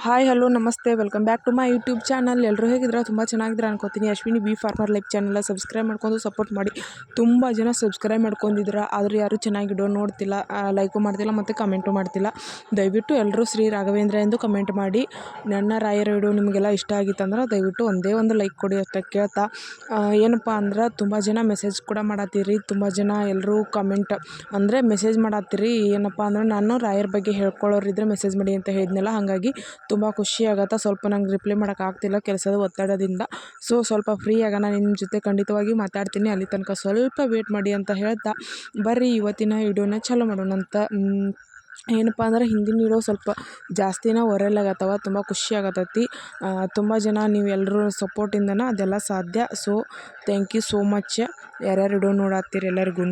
Hi, hello, ನಮಸ್ತೆ. Welcome back to my YouTube channel. ಎಲ್ಲರೂ ಹೇಗಿದ್ರೆ ತುಂಬ ಚೆನ್ನಾಗಿದ್ರೆ ಅನ್ಕೋತೀನಿ. Ashwini B farmer life channel subscribe ಮಾಡ್ಕೊಂಡು ಸಪೋರ್ಟ್ ಮಾಡಿ. ತುಂಬ ಜನ ಸಬ್ಸ್ಕ್ರೈಬ್ ಮಾಡ್ಕೊಂಡಿದ್ರೆ ಆದರೂ ಯಾರೂ ಚೆನ್ನಾಗಿ ನೋಡ್ತಿಲ್ಲ ಲೈಕು ಮಾಡ್ತಿಲ್ಲ ಮತ್ತು ಕಮೆಂಟು ಮಾಡ್ತಿಲ್ಲ. ದಯವಿಟ್ಟು ಎಲ್ಲರೂ ಶ್ರೀ ರಾಘವೇಂದ್ರ ಎಂದು ಕಮೆಂಟ್ ಮಾಡಿ. ನನ್ನ ರಾಯರ ವಿಡಿಯೋ ನಿಮಗೆಲ್ಲ ಇಷ್ಟ ಆಗಿತ್ತಂದ್ರೆ ದಯವಿಟ್ಟು ಒಂದೇ ಒಂದು ಲೈಕ್ ಕೊಡಿ ಅಂತ ಕೇಳ್ತಾ. ಏನಪ್ಪ ಅಂದ್ರೆ ತುಂಬ ಜನ ಮೆಸೇಜ್ ಕೂಡ ಮಾಡತ್ತೀರಿ. ತುಂಬ ಜನ ಎಲ್ಲರೂ ಕಮೆಂಟ್, ಅಂದರೆ ಮೆಸೇಜ್ ಮಾಡತ್ತೀರಿ. ಏನಪ್ಪ ಅಂದ್ರೆ ನಾನು ರಾಯರ ಬಗ್ಗೆ ಹೇಳ್ಕೊಳ್ಳೋರಿದ್ರೆ ಮೆಸೇಜ್ ಮಾಡಿ ಅಂತ ಹೇಳಿದ್ನಲ್ಲ, ಹಾಗಾಗಿ ತುಂಬ ಖುಷಿ ಆಗುತ್ತೆ. ಸ್ವಲ್ಪ ನಂಗೆ ರಿಪ್ಲೈ ಮಾಡೋಕ್ಕಾಗ್ತಿಲ್ಲ ಕೆಲಸದ ಒತ್ತಡದಿಂದ. ಸೊ ಸ್ವಲ್ಪ ಫ್ರೀ ಆಗೋಣ ನಿಮ್ಮ ಜೊತೆ ಖಂಡಿತವಾಗಿ ಮಾತಾಡ್ತೀನಿ. ಅಲ್ಲಿ ತನಕ ಸ್ವಲ್ಪ ವೇಟ್ ಮಾಡಿ ಅಂತ ಹೇಳ್ತಾ ಬರ್ರಿ, ಇವತ್ತಿನ ವಿಡಿಯೋನ ಚಾಲೂ ಮಾಡೋಣ ಅಂತ. ಏನಪ್ಪ ಅಂದ್ರೆ ಹಿಂದಿನ ವಿಡಿಯೋ ಸ್ವಲ್ಪ ಜಾಸ್ತಿನ ವೈರಲ್ ಆಗತ್ತವ, ತುಂಬ ಖುಷಿ ಆಗತ್ತೈತಿ. ತುಂಬ ಜನ ನೀವು ಎಲ್ಲರೂ ಸಪೋರ್ಟಿಂದನ ಅದೆಲ್ಲ ಸಾಧ್ಯ. So thank you so much ಯಾರ್ಯಾರು ವಿಡಿಯೋ ನೋಡತ್ತೀರಿ ಎಲ್ಲರಿಗೂ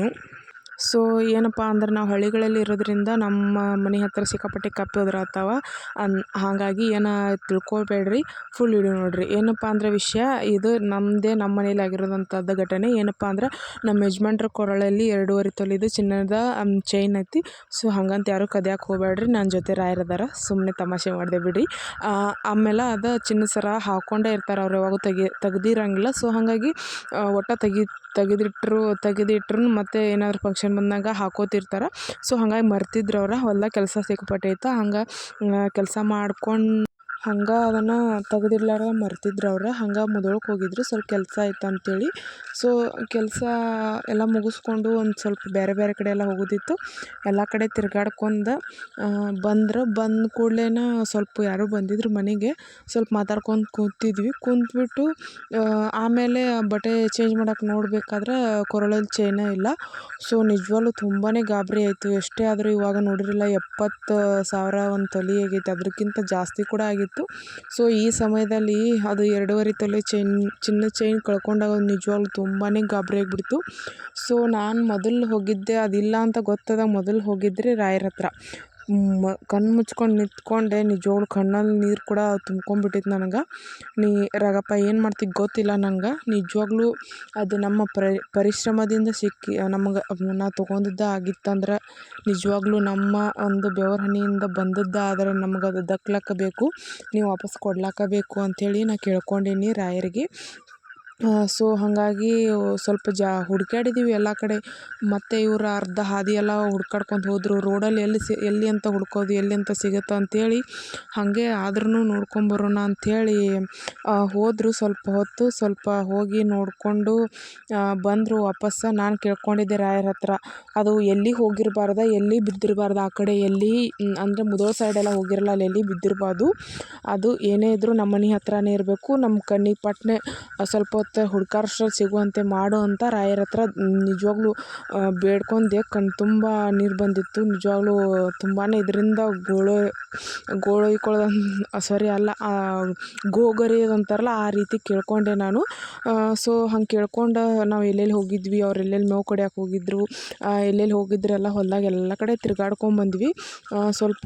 ಸೊ, ಏನಪ್ಪ ಅಂದ್ರೆ ನಾವು ಹಳ್ಳಿಗಳಲ್ಲಿ ಇರೋದ್ರಿಂದ ನಮ್ಮ ಮನೆ ಹತ್ತಿರ ಸಿಕ್ಕಾಪಟ್ಟೆ ಕಪ್ಪೆ ಒದರಾತಾವ ಅನ್, ಹಾಗಾಗಿ ಏನು ತಿಳ್ಕೊಬೇಡ್ರಿ ಫುಲ್ ವಿಡಿಯೋ ನೋಡಿರಿ. ಏನಪ್ಪ ಅಂದ್ರೆ ವಿಷಯ ಇದು ನಮ್ಮದೇ ನಮ್ಮ ಮನೇಲಿ ಆಗಿರೋದಂಥದ್ದು ಘಟನೆ. ಏನಪ್ಪ ಅಂದ್ರೆ ನಮ್ಮ ಯಜಮಾನ್ರ ಕೊರಳಲ್ಲಿ ಎರಡೂವರೆ ತೊಲಿದು ಚಿನ್ನದ ಚೈನ್ ಐತಿ. ಸೊ, ಹಂಗಂತ ಯಾರು ಕದಿಯಕ್ಕೆ ಹೋಗ್ಬೇಡ್ರಿ ನನ್ನ ಜೊತೆ ರಾಯರದಾರ. ಸುಮ್ಮನೆ ತಮಾಷೆ ಮಾಡಿದೆ ಬಿಡಿ ಆಮೇಲೆ ಅದು ಚಿನ್ನ ಸರ ಹಾಕ್ಕೊಂಡೇ ಇರ್ತಾರೆ, ಅವ್ರು ಯಾವಾಗ ತೆಗಿ, ತೆಗ್ದಿರಂಗಿಲ್ಲ. ಸೊ, ಹಾಗಾಗಿ ಒಟ್ಟ ತೆಗಿ, ತೆಗೆದಿಟ್ರು ತೆಗೆದಿಟ್ರು ಮತ್ತೆ ಏನಾದರೂ ಫಂಕ್ಷನ್ ಬಂದಾಗ ಹಾಕೋತಿರ್ತಾರೆ. ಸೊ ಹಂಗಾಗಿ ಮರ್ತಿದ್ರು ಅವ್ರು ಹೊಲ್ದಾಗ ಕೆಲಸ ಸಿಕ್ಕಾಪಟ್ಟೈತೆ ಹಂಗೆ ಕೆಲಸ ಮಾಡ್ಕೊಂಡು ಹಂಗೆ ಅದನ್ನು ತೆಗೆದಿರ್ಲಾರ್ದ ಮರ್ತಿದ್ರು ಅವ್ರು. ಹಂಗೆ ಮುದೋಳಕ್ಕೆ ಹೋಗಿದ್ರು. ಸ್ವಲ್ಪ ಕೆಲಸ ಇತ್ತು ಅಂತೇಳಿ. ಸೊ ಕೆಲಸ ಎಲ್ಲ ಮುಗಿಸ್ಕೊಂಡು ಒಂದು ಸ್ವಲ್ಪ ಬೇರೆ ಬೇರೆ ಕಡೆ ಎಲ್ಲ ಹೋಗೋದಿತ್ತು. ಎಲ್ಲ ಕಡೆ ತಿರ್ಗಾಡ್ಕೊಂಡು ಬಂದ್ರೆ ಬಂದ ಕೂಡ್ಲೇನ ಸ್ವಲ್ಪ ಯಾರೋ ಬಂದಿದ್ರು ಮನೆಗೆ. ಸ್ವಲ್ಪ ಮಾತಾಡ್ಕೊಂಡು ಕೂತಿದ್ವಿ. ಕುಂತ್ಬಿಟ್ಟು ಆ, ಆಮೇಲೆ ಬಟ್ಟೆ ಚೇಂಜ್ ಮಾಡೋಕೆ ನೋಡಬೇಕಾದ್ರೆ ಕೊರಳಲ್ಲಿ ಚೈನೇ ಇಲ್ಲ. ಸೊ ನಿಜವಾಗ್ಲೂ ತುಂಬಾ ಗಾಬರಿ ಆಯಿತು. ಎಷ್ಟೇ ಆದರೂ ಇವಾಗ ನೋಡಿರಲ್ಲ ಎಪ್ಪತ್ತು ಸಾವಿರ ಒಂದು ತೊಲೆ ಆಗೈತೆ. ಅದಕ್ಕಿಂತ ಜಾಸ್ತಿ ಕೂಡ ಆಗಿತ್ತು ಸೊ ಈ ಸಮಯದಲ್ಲಿ ಅದು ಎರಡೂವರೆ ತೊಲೆ ಚೈನ್ ಚಿನ್ನದ ಚೈನ್ ಕಳ್ಕೊಂಡಾಗ ನಿಜವಾಗ್ಲೂ ತುಂಬಾ ಗಾಬರಿ ಆಗಿಬಿಡ್ತು. ಸೊ ನಾನು ಮೊದಲು ಹೋಗಿದ್ದೆ, ಅದಿಲ್ಲ ಅಂತ ಗೊತ್ತಾದಾಗ ಮೊದಲು ಹೋಗಿದ್ದರೆ ರಾಯರ ಹತ್ರ ಮ ಕಣ್ಣು ಮುಚ್ಕೊಂಡು ನಿಂತ್ಕೊಂಡೆ ನಿಜವಾಗ್ಲೂ ಕಣ್ಣಲ್ಲಿ ನೀರು ಕೂಡ ತುಂಬ್ಕೊಂಡ್ಬಿಟ್ಟಿತ್ತು ನನಗೆ. ನೀ ರಾಗಪ್ಪ ಏನು ಮಾಡ್ತಿ ಗೊತ್ತಿಲ್ಲ ನಂಗೆ ನಿಜವಾಗ್ಲೂ ಅದು ನಮ್ಮ ಪ್ರ, ಪರಿಶ್ರಮದಿಂದ ಸಿಕ್ಕಿ ನಮಗೆ, ನಾ ತೊಗೊಂಡಿದ್ದ ಆಗಿತ್ತಂದ್ರೆ ನಿಜವಾಗ್ಲೂ ನಮ್ಮ ಒಂದು ಬೆವ್ರ ಹನಿಯಿಂದ ಆದರೆ ನಮ್ಗೆ ಅದು ದಕ್ಲಕ್ಕ ಬೇಕು ನೀವು ವಾಪಸ್ ಕೊಡ್ಲಾಕ ಬೇಕು ಅಂಥೇಳಿ ನಾನು ಕೇಳ್ಕೊಂಡೀನಿ ರಾಯರಿಗೆ. ಸೊ ಹಾಗಾಗಿ ಸ್ವಲ್ಪ ಜಾ ಹುಡ್ಕ್ಯಾಡಿದ್ದೀವಿ ಎಲ್ಲ ಕಡೆ. ಮತ್ತು ಇವ್ರು ಅರ್ಧ ಹಾದಿ ಎಲ್ಲ ಹುಡ್ಕಾಡ್ಕೊಂಡು ಹೋದರು. ರೋಡಲ್ಲಿ ಎಲ್ಲಿ ಸಿ, ಎಲ್ಲಿ ಅಂತ ಹುಡ್ಕೋದು, ಎಲ್ಲಿ ಅಂತ ಸಿಗುತ್ತೆ ಅಂಥೇಳಿ ಹಾಗೆ ಆದ್ರೂ ನೋಡ್ಕೊಂಬರೋಣ ಅಂಥೇಳಿ ಹೋದರು. ಸ್ವಲ್ಪ ಹೊತ್ತು ಸ್ವಲ್ಪ ಹೋಗಿ ನೋಡಿಕೊಂಡು ಬಂದರು. ವಾಪಸ್ಸು ನಾನು ಕೇಳ್ಕೊಂಡಿದ್ದೆ ರಾಯರ ಹತ್ರ. ಅದು ಎಲ್ಲಿ ಹೋಗಿರಬಾರ್ದ, ಎಲ್ಲಿ ಬಿದ್ದಿರಬಾರ್ದು, ಆ ಕಡೆ ಎಲ್ಲಿ ಅಂದರೆ ಮುದೋ ಸೈಡೆಲ್ಲ ಹೋಗಿರಲ್ಲ, ಅಲ್ಲಿ ಎಲ್ಲಿ ಬಿದ್ದಿರಬಾರ್ದು. ಅದು ಏನೇ ಇದ್ದರೂ ನಮ್ಮ ಮನೆ ಹತ್ರನೇ ಇರಬೇಕು. ನಮ್ಮ ಕಣ್ಣಿಗೆ ಪಟ್ಟನೆ ಸ್ವಲ್ಪ ಹೊತ್ತು ಹುಡ್ಕಾರ್ಷ್ಟ್ರಲ್ಲಿ ಸಿಗುವಂತೆ ಮಾಡು ಅಂತ ರಾಯರ ಹತ್ರ ನಿಜವಾಗ್ಲೂ ಬೇಡ್ಕೊಂಡೆ. ಕಣ್ಣು ತುಂಬ ನೀರು ಬಂದಿತ್ತು. ನಿಜವಾಗ್ಲೂ ತುಂಬಾ ಇದರಿಂದ ಗೋಳು ಗೋಳೈಕೊಳ್ಳೋದು ಸಾರಿ ಅಲ್ಲ. ಗೋಗರಿ ಅಂತಾರಲ್ಲ, ಆ ರೀತಿ ಕೇಳ್ಕೊಂಡೆ ನಾನು. ಸೊ, ಹಂಗೆ ಕೇಳ್ಕೊಂಡು ನಾವು ಎಲ್ಲೆಲ್ಲಿ ಹೋಗಿದ್ವಿ, ಅವ್ರು ಎಲ್ಲೆಲ್ಲಿ ಮೇವು ಕಡಿಯೋಕೆ ಹೋಗಿದ್ರು ಎಲ್ಲೆಲ್ಲಿ ಹೋಗಿದ್ರೆಲ್ಲ ಹೊಲ್ದಾಗ ಎಲ್ಲ ಕಡೆ ತಿರ್ಗಾಡ್ಕೊಂಬಂದ್ವಿ ಸ್ವಲ್ಪ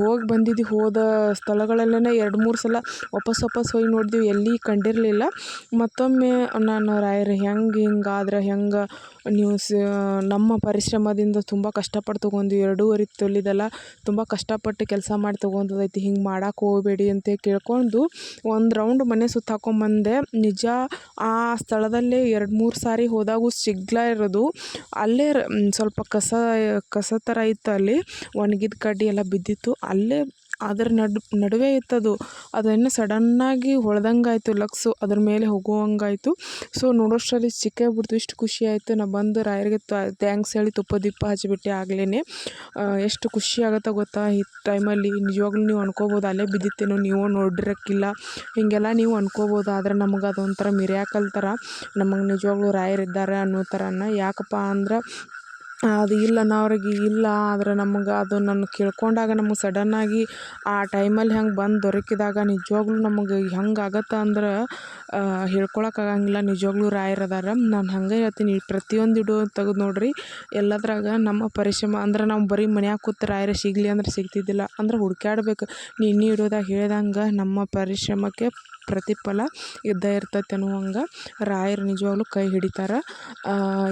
ಹೋಗಿ ಬಂದಿದ್ದು ಹೋದ ಸ್ಥಳಗಳಲ್ಲೇ ಎರಡು ಮೂರು ಸಲ ವಾಪಸ್ ವಾಪಸ್ ಹೋಗಿ ನೋಡಿದ್ವಿ. ಎಲ್ಲಿ ಕಂಡಿರಲಿಲ್ಲ. ಮತ್ತೊಮ್ಮೆ ನಾನು ರಾಯರು ಹೆಂಗೆ ಹಿಂಗಾದ್ರೆ ಹೆಂಗೆ ನೀವು ಸ ನಮ್ಮ ಪರಿಶ್ರಮದಿಂದ ತುಂಬ ಕಷ್ಟಪಟ್ಟು ತೊಗೊಂಡು ಎರಡೂವರೆ ತೊಲಿದೆಲ್ಲ ತುಂಬ ಕಷ್ಟಪಟ್ಟು ಕೆಲಸ ಮಾಡಿ ತೊಗೊಂಡೈತಿ ಹಿಂಗೆ ಮಾಡಕ್ಕೆ ಹೋಗಬೇಡಿ ಅಂತ ಕೇಳ್ಕೊಂಡು ಒಂದು ರೌಂಡ್ ಮನೆ ಸುತ್ತ ಹಾಕೊಂಬಂದೆ. ನಿಜ ಆ ಸ್ಥಳದಲ್ಲೇ ಎರಡು ಮೂರು ಸಾರಿ ಹೋದಾಗೂ ಸಿಗ್ಲಾ ಇರೋದು. ಅಲ್ಲೇ ಸ್ವಲ್ಪ ಕಸ ಕಸ ಥರ ಇತ್ತು ಅಲ್ಲಿ. ಒಣಗಿದ ಕಡ್ಡಿ ಎಲ್ಲ ಬಿದ್ದಿತ್ತು. ಅಲ್ಲೇ ಅದ್ರ ನಡು, ನಡುವೆ ಇತ್ತದು. ಅದನ್ನು ಸಡನ್ನಾಗಿ ಹೊಳ್ದಂಗಾಯಿತು ಲಕ್ಸು. ಅದ್ರ ಮೇಲೆ ಹೋಗುವಂಗಾಯಿತು. ಸೊ ನೋಡೋಷ್ಟರಲ್ಲಿ ಸಿಕ್ಕೇ ಬಿಡ್ತು. ಇಷ್ಟು ಖುಷಿ ಆಯಿತು ನಾ ಬಂದು ರಾಯರಿಗೆ ಥ್ಯಾಂಕ್ಸ್ ಹೇಳಿ ತುಪ್ಪ ದೀಪ ಹಚ್ಚಿಬಿಟ್ಟೆ ಆಗ್ಲೇ ಎಷ್ಟು ಖುಷಿ ಆಗುತ್ತೆ ಗೊತ್ತಾ? ಈ ಟೈಮಲ್ಲಿ ನಿಜವಾಗ್ಲೂ ನೀವು ಅನ್ಕೋಬೋದು, ಅಲ್ಲೇ ಬಿದ್ದಿತ್ತೇನೋ ನೀವು ನೋಡಿರಕ್ಕಿಲ್ಲ. ಹೀಗೆಲ್ಲ ನೀವು ಅನ್ಕೋಬೋದು, ಆದರೆ ನಮಗೆ ಅದೊಂಥರ ಮಿರ್ಯಾಕಲ್ ಥರ ನಮಗೆ ನಿಜವಾಗ್ಲೂ ರಾಯರಿದ್ದಾರೆ ಅನ್ನೋ ಥರನ ಯಾಕಪ್ಪ ಅಂದ್ರೆ ಅದು ಇಲ್ಲ ಅವ್ರಿಗೆ ಇಲ್ಲ, ಆದ್ರೆ ನಮ್ಗೆ ಅದು ನಾನು ಕೇಳ್ಕೊಂಡಾಗ ನಮ್ಗೆ ಸಡನ್ನಾಗಿ ಆ ಟೈಮಲ್ಲಿ ಹೆಂಗೆ ಬಂದು ದೊರಕಿದಾಗ ನಿಜವಾಗ್ಲೂ ನಮಗೆ ಹೆಂಗೆ ಆಗತ್ತೆ ಅಂದ್ರೆ ಹೇಳ್ಕೊಳಕ್ಕಾಗಂಗಿಲ್ಲ ನಿಜವಾಗ್ಲೂ ರಾಯರು ಅದಾರ. ನಾನು ಹಂಗೆ ಹೇಳ್ತೀನಿ. ಪ್ರತಿಯೊಂದು ವಿಡಿಯೋ ತೆಗೆದು ನೋಡ್ರಿ. ಎಲ್ಲದ್ರಾಗ ನಮ್ಮ ಪರಿಶ್ರಮ ಅಂದ್ರೆ ನಾವು ಬರೀ ಮನ್ಯಾಗ ಕೂತು ರಾಯರೇ ಸಿಗಲಿ ಅಂದ್ರೆ ಸಿಗ್ತಿದ್ದಿಲ್ಲ. ಅಂದ್ರೆ ಹುಡ್ಕ್ಯಾಡ್ಬೇಕು. ನೀನು ವಿಡಿಯೋದಾಗ ಹೇಳ್ದಂಗೆ ನಮ್ಮ ಪರಿಶ್ರಮಕ್ಕೆ ಪ್ರತಿಫಲ ಇದ್ದೇ ಇರ್ತೈತೆ ಅನ್ನುವಂಗೆ ರಾಯರು ನಿಜವಾಗ್ಲೂ ಕೈ ಹಿಡಿತಾರೆ.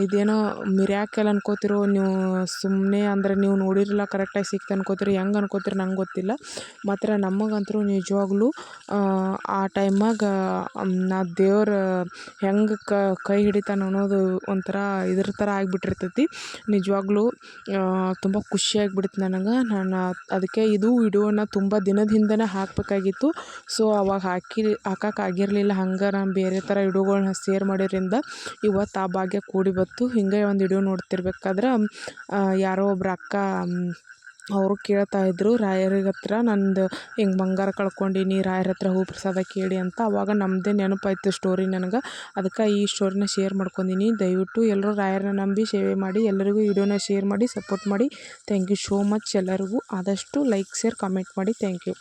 ಇದೇನೋ ಮಿರ್ಯಾಕಲ್ ಅನ್ಕೋತಿರೋ ನೀವು ಸುಮ್ಮನೆ ಅಂದರೆ ನೀವು ನೋಡಿರಲ್ಲ ಕರೆಕ್ಟಾಗಿ ಸಿಕ್ತು ಅನ್ಕೋತೀರಿ, ಹೆಂಗೆ ಅನ್ಕೋತೀರಿ ನಂಗೆ ಗೊತ್ತಿಲ್ಲ. ಮಾತ್ರ ನಮಗಂತೂ ನಿಜವಾಗ್ಲೂ, ಆ ಟೈಮಾಗ ನಾ ದೇವ್ರು ಹೆಂಗೆ ಕೈ ಹಿಡಿತಾನೆ ಅನ್ನೋದು ಒಂಥರ ಇದ್ರ ಥರ ಆಗಿಬಿಟ್ಟಿರ್ತೈತಿ. ನಿಜವಾಗ್ಲೂ ತುಂಬ ಖುಷಿಯಾಗಿಬಿಡ್ತು ನನಗೆ. ನಾನು, ಅದಕ್ಕೆ ಇದು ವಿಡಿಯೋನ ತುಂಬ ದಿನದ ಹಿಂದೆನೇ ಹಾಕಬೇಕಾಗಿತ್ತು. ಸೊ, ಅವಾಗ ಹಾಕಿ ಹಾಕೋಕ್ಕಾಗಿರ್ಲಿಲ್ಲ ಹಂಗೆ ನಾನು ಬೇರೆ ಥರ ವಿಡಿಯೋಗಳ್ನ ಸೇರ್ ಮಾಡಿದ್ರಿಂದ ಇವತ್ತು ಆ ಭಾಗ್ಯ ಕೂಡಿ ಬಂತು. ಹಿಂಗೆ ಒಂದು ವಿಡಿಯೋ ನೋಡ್ತಿರ್ಬೇಕಾದ್ರೆ ಯಾರೋ ಒಬ್ರು ಅಕ್ಕ ಅವರು ಕೇಳ್ತಾ ಇದ್ದರು ರಾಯರಿಗೆ ಹತ್ರ ನಂದು ಹಿಂಗೆ ಬಂಗಾರ ಕಳ್ಕೊಂಡೀನಿ, ರಾಯರ ಹತ್ರ ಹೂ ಪ್ರಸಾದ ಕೇಳಿ ಅಂತ. ಅವಾಗ ನಮ್ಮದೇ ನೆನಪಾಯ್ತು ಸ್ಟೋರಿ ನನಗೆ. ಅದಕ್ಕೆ ಈ ಸ್ಟೋರಿನ ಶೇರ್ ಮಾಡ್ಕೊಂಡೀನಿ. ದಯವಿಟ್ಟು ಎಲ್ಲರೂ ರಾಯರನ್ನ ನಂಬಿ ಸೇವೆ ಮಾಡಿ ಎಲ್ಲರಿಗೂ ವಿಡಿಯೋನ ಶೇರ್ ಮಾಡಿ ಸಪೋರ್ಟ್ ಮಾಡಿ. ಥ್ಯಾಂಕ್ ಯು ಸೋ ಮಚ್ ಎಲ್ಲರಿಗೂ. ಆದಷ್ಟು ಲೈಕ್ ಶೇರ್ ಕಮೆಂಟ್ ಮಾಡಿ. Thank you